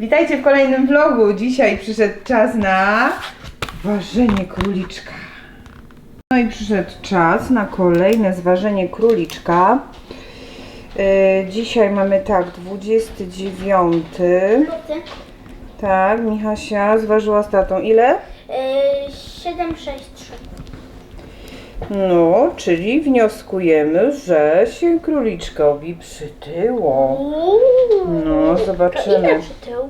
Witajcie w kolejnym vlogu. Dzisiaj przyszedł czas na ważenie króliczka. No i przyszedł czas na kolejne zważenie króliczka. Yy, dzisiaj mamy tak, 29. Luty. Tak, Michasia zważyła z tatą ile? Yy, 763. No, czyli wnioskujemy, że się króliczkowi przytyło. No, To zobaczymy. ile przytył?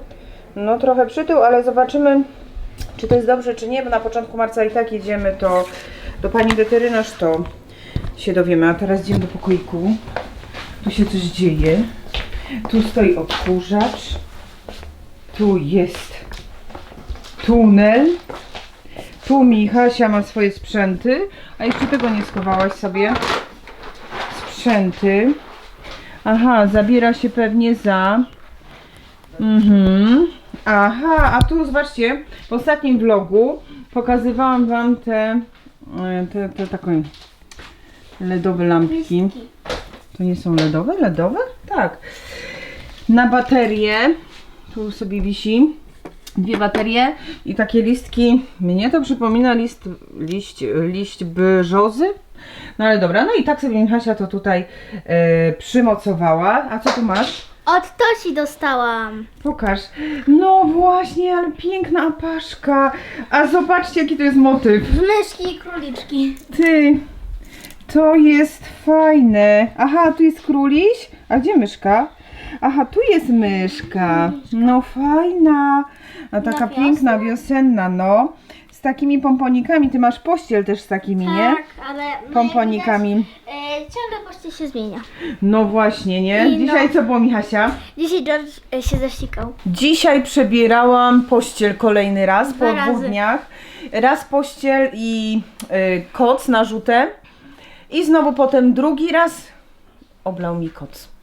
No trochę przytył, ale zobaczymy, czy to jest dobrze, czy nie, bo na początku marca i tak jedziemy to do pani weterynarz, to się dowiemy. A teraz idziemy do pokoiku. Tu się coś dzieje. Tu stoi odkurzacz. Tu jest tunel. Tu Michasia ma swoje sprzęty. A jeszcze tego nie schowałaś sobie. Sprzęty. Aha, zabiera się pewnie za Mhm. Aha, a tu zobaczcie, w ostatnim vlogu pokazywałam wam te, e, te, te takie LEDowe lampki. To nie są LEDowe? LEDowe? Tak. Na baterię, tu sobie wisi dwie baterie i takie listki. Mnie to przypomina list, liść, liść brzozy. No ale dobra, no i tak sobie Michasia to tutaj e, przymocowała. A co tu masz? Od Tosi dostałam. Pokaż. No właśnie, ale piękna apaszka. A zobaczcie, jaki to jest motyw. Myszki i króliczki. Ty, to jest fajne. Aha, tu jest króliś. A gdzie myszka? Aha, tu jest myszka. No fajna. A taka Na piękna, wiosenna, no. Z takimi pomponikami. Ty masz pościel też z takimi, nie? Tak, ale... Pomponikami. widać, e, ciągle poczcie się zmienia. No właśnie, nie? I no. Dzisiaj co było, Michasia? Dzisiaj George e, się zaścikał. Dzisiaj przebierałam pościel kolejny raz po dwóch dniach. Raz pościel i y, koc na żółte. I znowu potem drugi raz oblał mi koc.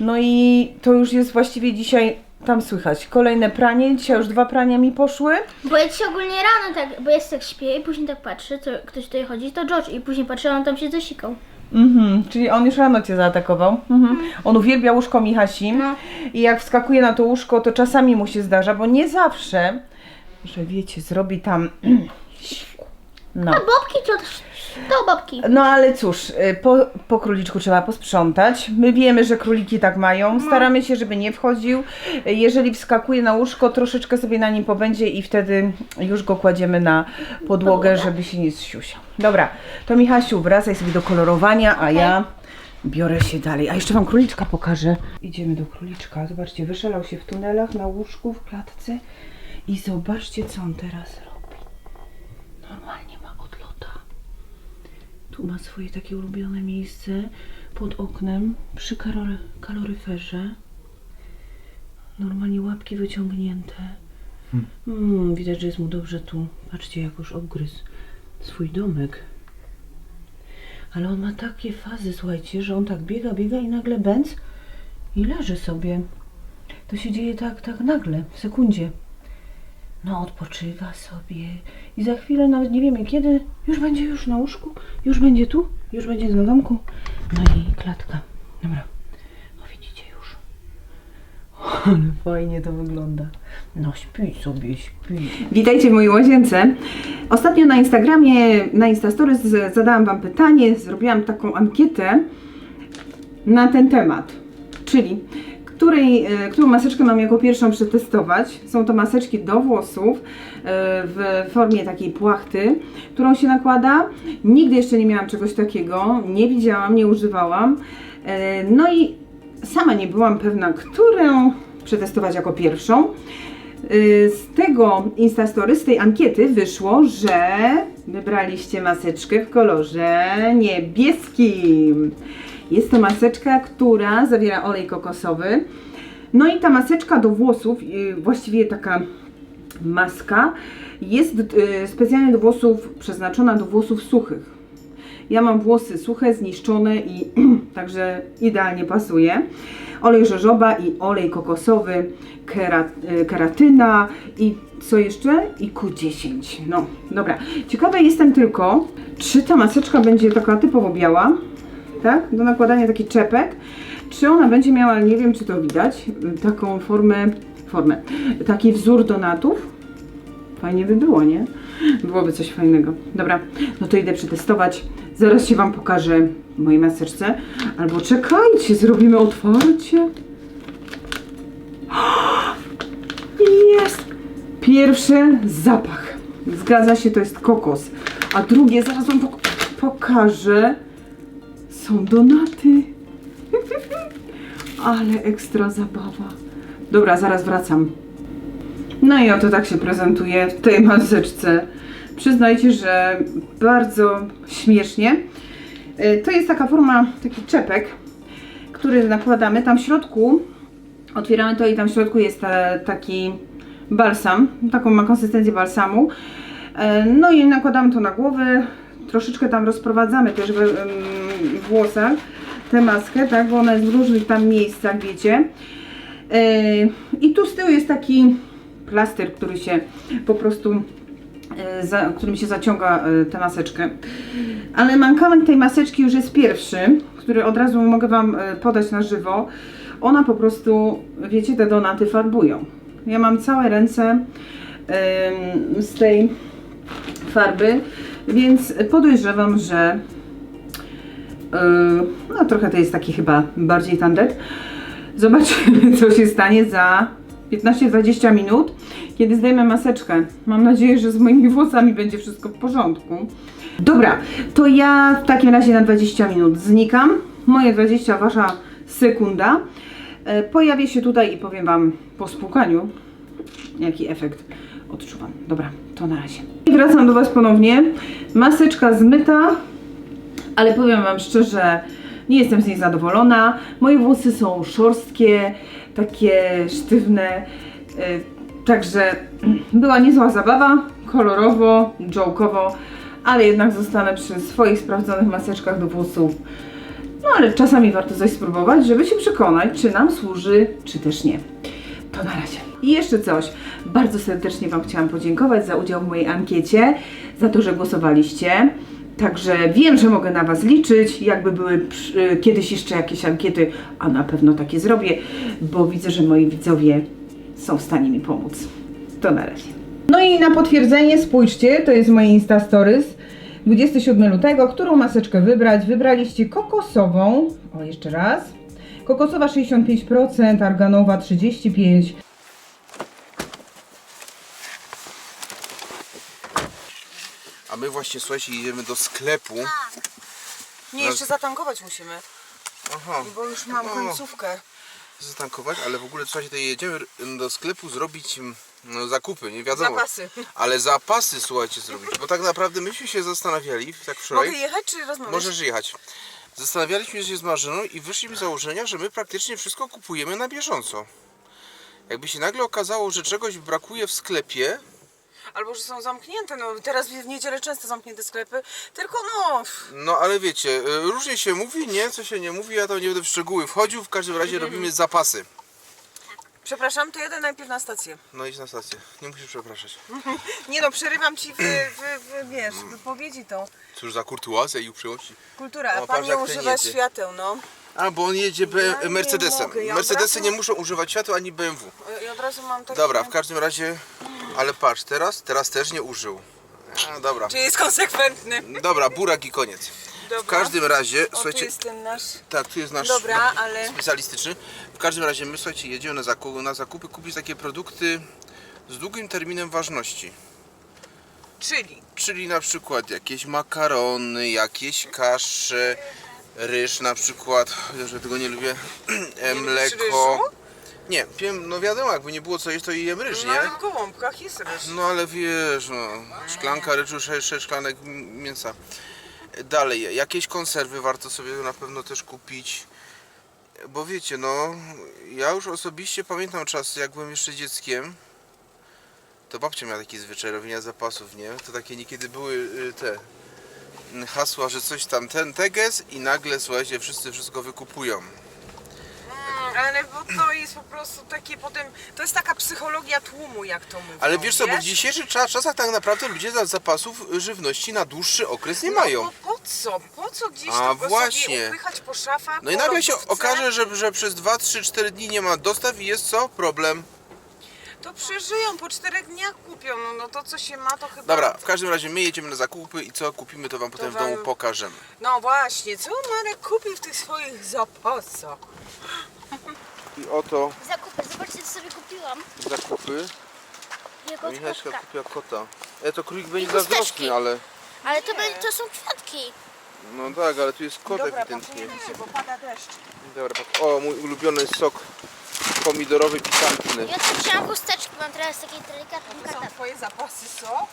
No i to już jest właściwie dzisiaj tam słychać. Kolejne pranie. Dzisiaj już dwa prania mi poszły. Bo ja dzisiaj ogólnie rano tak, bo ja tak śpię i później tak patrzę, co ktoś tutaj chodzi, to George i później patrzę, a on tam się zasikał. Mhm, czyli on już rano cię zaatakował. Mhm. On uwielbia łóżko Michasi. No. I jak wskakuje na to łóżko, to czasami mu się zdarza, bo nie zawsze, że wiecie, zrobi tam. No. A bobki to też, to bobki. No ale cóż, y, po, po króliczku trzeba posprzątać. My wiemy, że króliki tak mają. Staramy się, żeby nie wchodził. Jeżeli wskakuje na łóżko, troszeczkę sobie na nim pobędzie i wtedy już go kładziemy na podłogę, żeby się nie zsiusiał. Dobra, to Michasiu, wracaj sobie do kolorowania, a ja biorę się dalej. A jeszcze wam króliczka pokażę. Idziemy do króliczka. Zobaczcie, wyszalał się w tunelach, na łóżku, w klatce. I zobaczcie, co on teraz robi. Normalnie ma odlota. Tu ma swoje takie ulubione miejsce pod oknem przy kalory, kaloryferze. Normalnie łapki wyciągnięte. Mm, widać, że jest mu dobrze tu. Patrzcie, jak już obgryzł swój domek. Ale on ma takie fazy, słuchajcie, że on tak biega, biega i nagle bęc i leży sobie. To się dzieje tak, tak nagle, w sekundzie. No, odpoczywa sobie i za chwilę nawet nie wiemy kiedy, już będzie już na łóżku, już będzie tu, już będzie na domku. No i klatka. Dobra. No widzicie już. Ale fajnie to wygląda. No śpi sobie, śpi. Witajcie w mojej łazience. Ostatnio na Instagramie, na Instastories zadałam Wam pytanie, zrobiłam taką ankietę na ten temat. Czyli której, e, którą maseczkę mam jako pierwszą przetestować. Są to maseczki do włosów e, w formie takiej płachty, którą się nakłada. Nigdy jeszcze nie miałam czegoś takiego, nie widziałam, nie używałam. E, No i sama nie byłam pewna, którą przetestować jako pierwszą. Z tego Instastory, z tej ankiety wyszło, że wybraliście maseczkę w kolorze niebieskim. Jest to maseczka, która zawiera olej kokosowy. No i ta maseczka do włosów, y, właściwie taka maska, jest y, specjalnie do włosów przeznaczona do włosów suchych. Ja mam włosy suche, zniszczone i także idealnie pasuje. Olej żożoba i olej kokosowy, kera, e, keratyna i co jeszcze? I Q10. No, dobra. Ciekawa jestem tylko, czy ta maseczka będzie taka typowo biała, tak? Do nakładania taki czepek, czy ona będzie miała, nie wiem czy to widać, taką formę formę. Taki wzór donatów. Fajnie by było, nie? Byłoby coś fajnego. Dobra, no to idę przetestować. Zaraz się Wam pokażę mojej maseczce. Albo czekajcie, zrobimy otwarcie. Jest! Pierwszy zapach. Zgadza się, to jest kokos. A drugie, zaraz Wam pok- pokażę. Są donaty. Ale ekstra zabawa. Dobra, zaraz wracam. No i oto tak się prezentuje w tej maseczce. Przyznajcie, że bardzo śmiesznie. Y, To jest taka forma, taki czepek, który nakładamy. Tam w środku, otwieramy to i tam w środku jest e, taki balsam. Taką ma konsystencję balsamu. E, No i nakładamy to na głowę. Troszeczkę tam rozprowadzamy też włosach tę maskę, tak, bo ona jest w różnych tam miejscach, wiecie. E, I tu z tyłu jest taki plaster, który się po prostu, e, za, którym się zaciąga e, tę maseczkę. Ale mankament tej maseczki już jest pierwszy, który od razu mogę Wam podać na żywo. Ona po prostu, wiecie, te donaty farbują. Ja mam całe ręce z tej farby, więc podejrzewam, że no trochę to jest taki chyba bardziej tandet. Zobaczymy, co się stanie za 15-20 minut, kiedy zdejmę maseczkę. Mam nadzieję, że z moimi włosami będzie wszystko w porządku. Dobra, to ja w takim razie na 20 minut znikam. Moje 20, wasza sekunda. E, Pojawię się tutaj i powiem Wam po spłukaniu, jaki efekt odczuwam. Dobra, to na razie. I wracam do Was ponownie. Maseczka zmyta, ale powiem Wam szczerze, nie jestem z niej zadowolona. Moje włosy są szorstkie, takie sztywne, y, także była niezła zabawa, kolorowo, joke'owo, ale jednak zostanę przy swoich sprawdzonych maseczkach do włosów. No ale czasami warto coś spróbować, żeby się przekonać, czy nam służy, czy też nie. To na razie. I jeszcze coś. Bardzo serdecznie Wam chciałam podziękować za udział w mojej ankiecie, za to, że głosowaliście. Także wiem, że mogę na Was liczyć. Jakby były przy- kiedyś jeszcze jakieś ankiety, a na pewno takie zrobię, bo widzę, że moi widzowie są w stanie mi pomóc. To na razie. No i na potwierdzenie spójrzcie, to jest moje Insta Stories. 27 lutego, którą maseczkę wybrać? Wybraliście kokosową. O, jeszcze raz. Kokosowa 65%, arganowa 35%. My właśnie, słuchajcie, idziemy do sklepu. Nie, jeszcze zatankować musimy, Aha, bo już mam O. końcówkę. zatankować, ale w ogóle słuchajcie, tutaj jedziemy do sklepu zrobić mm, no, zakupy, nie wiadomo. Zapasy. Ale zapasy, słuchajcie, zrobić. Bo tak naprawdę myśmy się zastanawiali, tak wczoraj. Mogę jechać czy rozmawiać? Możesz jechać. Zastanawialiśmy się z Marzyną i wyszliśmy z założenia, że my praktycznie wszystko kupujemy na bieżąco. Jakby się nagle okazało, że czegoś brakuje w sklepie, Albo że są zamknięte, no teraz w niedzielę często zamknięte sklepy, tylko no... no ale wiecie, y, różnie się mówi, nie, co się nie mówi, ja tam nie będę w szczegóły wchodził, w każdym razie robimy zapasy. Przepraszam, to jadę najpierw na stację. No idź na stację, nie musisz przepraszać. Nie no, przerywam ci w, w, w wiesz, wypowiedzi tą. Cóż za kurtuazję i uprzejmości. Kultura, a O, pan patrz, nie jak ten używa jedzie. świateł, no. A, bo on jedzie B- Ja nie Mercedesem. mogę, ja Mercedesy od nie razu- muszą używać światła ani BMW. I od razu mam takie... Dobra, w każdym razie, ale patrz, teraz, teraz też nie użył. A, dobra. Czy jest konsekwentny? Dobra, burak i koniec. W Dobra. każdym razie, O, tu słuchajcie, jest ten nasz... tak, tu jest nasz Dobra, ale- specjalistyczny. W każdym razie, my słuchajcie, jedziemy na zakupy, na zakupy kupić takie produkty z długim terminem ważności. Czyli... Czyli na przykład jakieś makarony, jakieś kasze, ryż na przykład, chociaż ja tego nie lubię, e, mleko. Ryżu? Nie, wiem, no wiadomo, jakby nie było co jeść, to i jem ryż, nie? w gołąbkach jest ryż. No ale wiesz, no, szklanka ryczu, sześć, sześć szklanek m- mięsa. Dalej, jakieś konserwy warto sobie na pewno też kupić. Bo wiecie, no, ja już osobiście pamiętam czas, jak byłem jeszcze dzieckiem. To babcia miała taki zwyczaj robienia zapasów, nie? To takie niekiedy były y, te y, hasła, że coś tam ten teges i nagle, słuchajcie, wszyscy wszystko wykupują. Ale bo to jest po prostu takie potem... To jest taka psychologia tłumu, jak to mówią, Ale wiesz co, bo w dzisiejszych cza- czasach tak naprawdę ludzie za- zapasów żywności na dłuższy okres nie mają. No bo po co? Po co gdzieś A, to właśnie. sobie upychać po szafach, No i po nagle się lodówce? okaże, że, że przez 2, 3, 4 dni nie ma dostaw i jest co? Problem. To przeżyją, po czterech dniach kupią. No, no to co się ma, to chyba... Dobra, w każdym razie my jedziemy na zakupy i co kupimy, to wam potem w domu pokażemy. No właśnie, co Marek kupił w tych swoich zapasach? I oto Zakupy, zobaczcie co sobie kupiłam. zakupy. Jego Michaśka kotka. kupiła kota. E, to królik będzie I chusteczki. zazdrosny, ale... Ale to, będzie- to są kwiatki. No tak, ale tu jest kot Dobra, ewidentnie. pakujemy się, bo pada deszcz. Dobra, pak- o, mój ulubiony sok pomidorowy pikantny. Ja tu wzięłam chusteczki, mam teraz taki delikatny To są katar. twoje zapasy, co?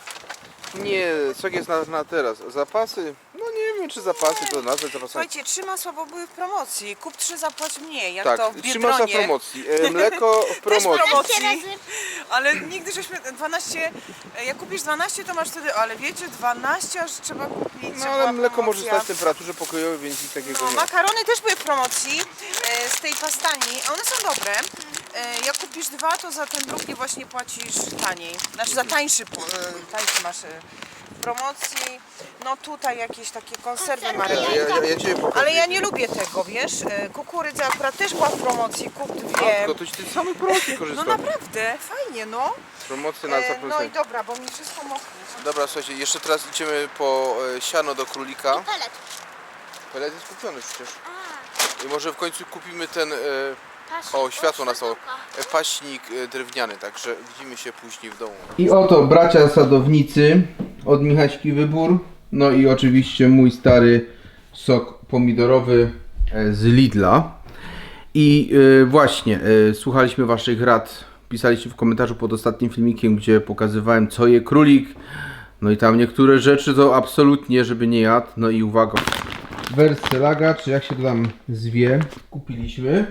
Nie, sok jest na, na teraz. Zapasy? No nie wiem, czy zapasy to nazwać zapasami. Słuchajcie, trzy masła, bo były w promocji. Kup trzy, zapłać mniej, jak Tak, to w trzy masa Biedronie. promocji. E, mleko w promocji. promocji. 15 razy Ale nigdy żeśmy 12, e, jak kupisz 12 to masz wtedy, ale wiecie 12 aż trzeba kupić. No ale była mleko może promocja. stać w temperaturze pokojowej, więc nic takiego No, nie. makarony też były w promocji e, z tej pastani. One są dobre. E, jak kupisz dwa, to za ten drugi właśnie płacisz taniej. Znaczy za tańszy, e, tańszy masz e, w promocji. No tutaj jakieś takie konserwy Marek. Ja, ja, ja cię. Ale ja nie lubię tego, wiesz? E, Kukurydza akurat też była w promocji, kup dwie. Matko, to ci ty samej promocji No korzystasz. naprawdę, fajnie, no. Promocje na E, no i dobra, bo mi wszystko moknie. Dobra, słuchajcie, jeszcze teraz idziemy po e, siano do królika. pelet. Pelet jest kupiony przecież. A, I może w końcu kupimy ten, e, patrz. O światło na stołu. e, paśnik e, drewniany, także widzimy się później w domu. I oto bracia sadownicy, od Michaśki wybór, no i oczywiście mój stary sok pomidorowy e, z Lidla. I właśnie, słuchaliśmy waszych rad, pisaliście w komentarzu pod ostatnim filmikiem, gdzie pokazywałem co je królik. No i tam niektóre rzeczy to absolutnie, żeby nie jadł. No i uwaga. Werselaga, czy jak się to tam zwie, kupiliśmy.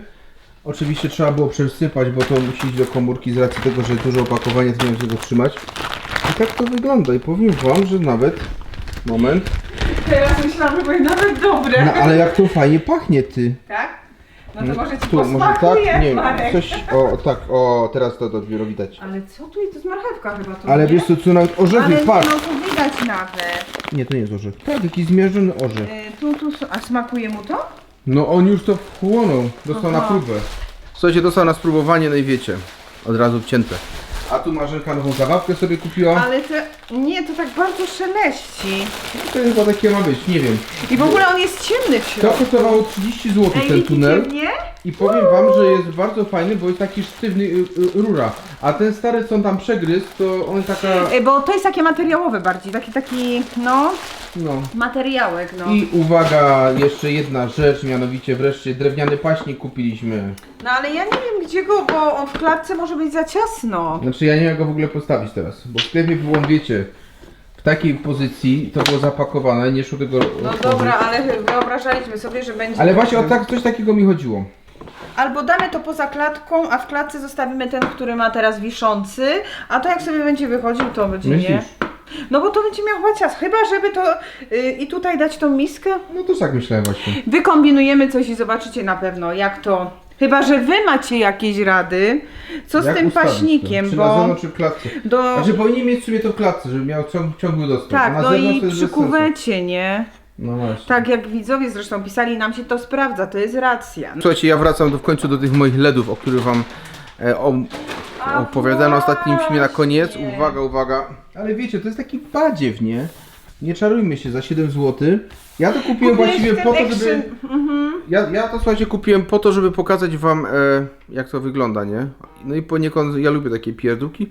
Oczywiście trzeba było przesypać, bo to musi iść do komórki z racji tego, że duże opakowanie to nie tego trzymać. I tak to wygląda i powiem wam, że nawet... Moment. Teraz myślałam, że były nawet dobre. No ale jak to fajnie pachnie ty. Tak? No to może ci Tu, może posmakuje, tak? Nie, Marek. coś... O, tak, o, teraz to dopiero widać. Ale co tu jest? To jest marchewka chyba to, Ale nie? wiesz co, co nawet orzechy, Ale patrz. no to widać nawet. Nie, to nie jest orzech. Tak, taki zmierzony orzech. Y, tu, tu, a smakuje mu to? No on już to wchłonął, dostał na Aha. próbę. Słuchajcie, dostał na spróbowanie, no i wiecie, od razu wcięte. A tu Marzenka nową zabawkę sobie kupiła. Ale to, nie, to tak bardzo szeleści. To chyba takie ma być, nie wiem. I w ogóle on jest ciemny w To środku. kosztowało 30 zł Ej, ten widzicie tunel. mnie? I powiem wam, że jest bardzo fajny, bo jest taki sztywny y, y, rura. A ten stary, co on tam przegryzł, to on taka... Ej, Bo to jest takie materiałowe bardziej, taki, taki, no, No. materiałek, no. I uwaga, jeszcze jedna rzecz, mianowicie wreszcie drewniany paśnik kupiliśmy. No ale ja nie wiem gdzie go, bo on w klatce może być za ciasno. Znaczy ja nie wiem jak go w ogóle postawić teraz, bo w sklepie był on, wiecie, w takiej pozycji, to było zapakowane, nie szło tego No otworzyć. dobra, ale wyobrażaliśmy sobie, że będzie... Ale właśnie o tak, coś takiego mi chodziło. Albo damy to poza klatką, a w klatce zostawimy ten, który ma teraz wiszący, a to jak sobie będzie wychodził, to będzie nie. Myślisz? No bo to będzie miał chyba cias. Chyba, żeby to y, i tutaj dać tą miskę. No to tak myślałem właśnie. Wykombinujemy coś i zobaczycie na pewno, jak to. Chyba, że wy macie jakieś rady, co z Jak tym ustawić paśnikiem, to? Czy na bo zewnątrz, czy w klatce? do. Znaczy powinien mieć w sumie to w klatce, żeby miał ciąg, ciągły dostęp. a Tak, na no zewnątrz i jest przy sensu. kuwecie, nie? No właśnie. Tak jak widzowie zresztą pisali, nam się to sprawdza, to jest racja. Słuchajcie, ja wracam do, w końcu do tych moich LEDów, o których wam e, o, opowiadałem na ostatnim filmie na koniec. Uwaga, uwaga. Ale wiecie, to jest taki badziew, nie? Nie czarujmy się, za 7 zł. Ja to kupiłem Kupiłeś właściwie ten po to, action. żeby... Ja, ja to słuchajcie kupiłem po to, żeby pokazać wam e, jak to wygląda, nie? No i poniekąd ja lubię takie pierdółki,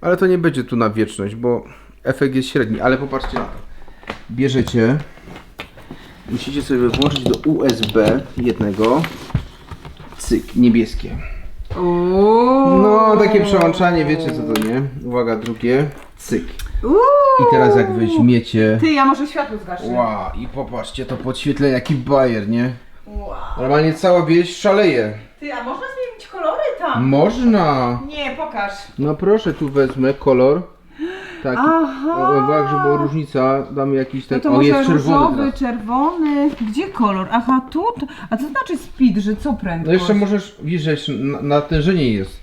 ale to nie będzie tu na wieczność, bo efekt jest średni, ale popatrzcie na to. Bierzecie, musicie sobie włączyć do USB jednego, cyk, niebieskie. No, takie przełączanie, wiecie co to nie? Uwaga, drugie, cyk. I teraz jak weźmiecie, Ty, ja może światło zgaszę. wow, i popatrzcie, to podświetlenie, jaki bajer, nie? Wow. Normalnie cała wieś szaleje. Ty, a można zmienić kolory tam? Można. Nie, pokaż. No proszę, tu wezmę kolor. Taki. Aha. O, Tak, żeby była różnica, damy jakiś No to o, może jest czerwony różowy, teraz. czerwony. Gdzie kolor? Aha, tu? A co znaczy speed, że co No prędkość? jeszcze możesz, widzisz, że jeszcze na- natężenie jest.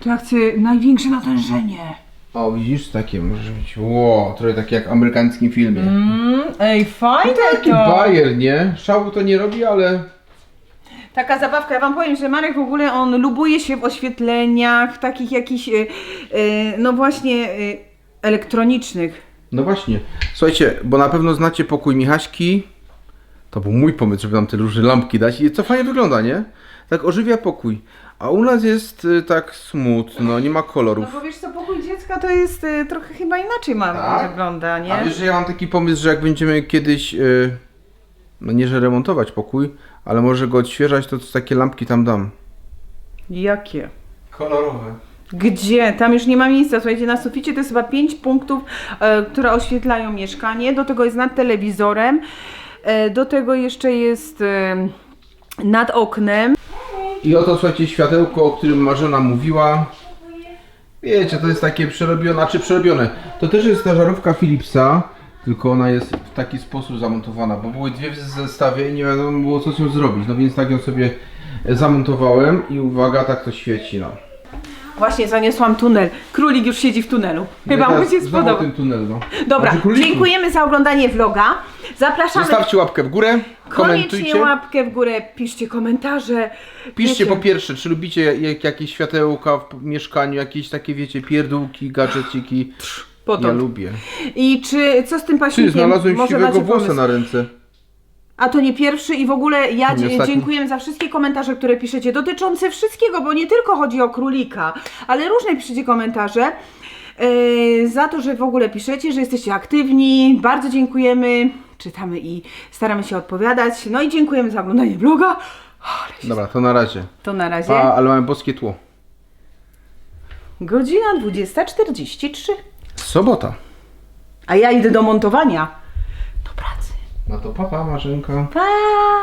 To ja chcę największe natężenie. O, widzisz, takie może być. Ło, trochę takie jak w amerykańskim filmie. Mm, ej, fajne Taki to. bajer, nie? Szału to nie robi, ale Taka zabawka. Ja wam powiem, że Marek w ogóle on lubuje się w oświetleniach, takich jakichś, y, no właśnie, elektronicznych. No właśnie. Słuchajcie, bo na pewno znacie pokój Michaśki. To był mój pomysł, żeby nam te różne lampki dać. I co fajnie wygląda, nie? Tak ożywia pokój. A u nas jest y, tak smutno, nie ma No kolorów. bo wiesz co, pokój dziecka to jest y, trochę chyba inaczej ma Tak? wygląda, nie? A wiesz, że ja mam taki pomysł, że jak będziemy kiedyś, y, no nie że remontować pokój, ale może go odświeżać, to takie lampki tam dam. Jakie? Kolorowe. Gdzie? Tam już nie ma miejsca. Słuchajcie, na suficie to jest chyba 5 punktów, e, które oświetlają mieszkanie. Do tego jest nad telewizorem. E, do tego jeszcze jest e, nad oknem. I oto słuchajcie światełko, o którym Marzena mówiła. Wiecie, to jest takie przerobione, znaczy przerobione. To też jest ta żarówka Philipsa, tylko ona jest w taki sposób zamontowana, bo były dwie w zestawie i nie wiadomo było co z nią zrobić. No więc tak ją sobie zamontowałem i uwaga, tak to świeci, no. Właśnie zaniosłam tunel. Królik już siedzi w tunelu. Chyba mu się znowu spodoba. ten tunel, no. Dobra, Znaczy króliku. dziękujemy za oglądanie vloga. Zapraszamy Zostawcie łapkę w górę, koniecznie komentujcie. łapkę w górę, piszcie komentarze. Piszcie po pierwsze, czy lubicie jak, jakieś światełka w mieszkaniu, jakieś takie wiecie, pierdółki, gadżeciki. Ja potąd. lubię. I czy co z tym Ty, paśnikiem? znalazłem Może siwego macie włosa pomysł? na ręce. A to nie pierwszy i w ogóle ja dzie- ostatni. dziękujemy za wszystkie komentarze, które piszecie, dotyczące wszystkiego, bo nie tylko chodzi o królika, ale różne piszecie komentarze. Yy, za to, że w ogóle piszecie, że jesteście aktywni. Bardzo dziękujemy. Czytamy i staramy się odpowiadać. No i dziękujemy za oglądanie vloga. Dobra, to na razie. To na razie. Pa, ale mamy boskie tło. Godzina 20.43. Sobota. A ja idę do montowania. No to papa, Marzenka. Pa!